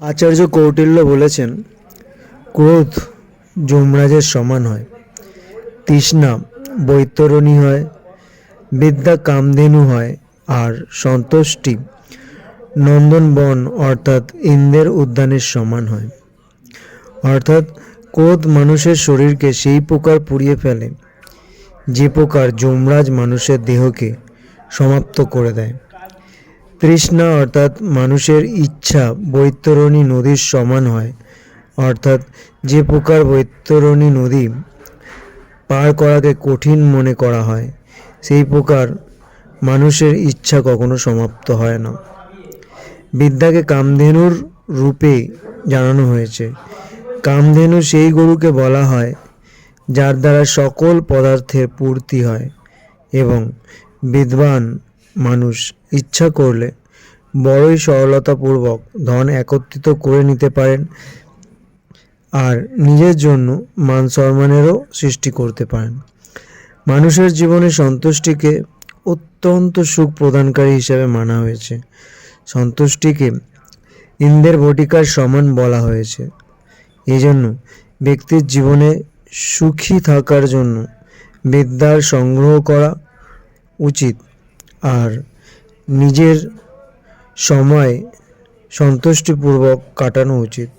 আচার্য কৌটিল্য বলেছেন, ক্রোধ যমরাজের সমান হয়, তৃষ্ণা বৈতরণী হয়, বিদ্যা কামধেনু হয়, আর সন্তুষ্টি নন্দনবন অর্থাৎ ইন্দ্রের উদ্যানের সমান হয়। অর্থাৎ ক্রোধ মানুষের শরীরকে সেই প্রকার পুড়িয়ে ফেলে, যে প্রকার যমরাজ মানুষের দেহকে সমাপ্ত করে দেয়। তৃষ্ণা অর্থাৎ মানুষের ইচ্ছা বৈতরণী নদীর সমান হয়। অর্থাৎ যে প্রকার বৈতরণী নদী পার করাকে কঠিন মনে করা হয়, সেই প্রকার মানুষের ইচ্ছা কখনো সমাপ্ত হয় না। বিদ্যাকে কামধেনুর রূপে জানানো হয়েছে। কামধেনু সেই গরুকে বলা হয়, যার দ্বারা সকল পদার্থের পূর্তি হয় এবং বিদ্বান মানুষ ইচ্ছা করলে বড়ই সরলতাপূর্বক ধন একত্রিত করে নিতে পারেন আর নিজের জন্য মান সম্মানেরও সৃষ্টি করতে পারেন। মানুষের জীবনে সন্তুষ্টিকে অত্যন্ত সুখ প্রদানকারী হিসেবে মানা হয়েছে। সন্তুষ্টিকে ইন্দ্রের বটিকার সমান বলা হয়েছে। এই জন্য ব্যক্তির জীবনে সুখী থাকার জন্য বিদ্যার সংগ্রহ করা উচিত। আর নিজের সময় সন্তুষ্টিপূর্বক কাটানো উচিত।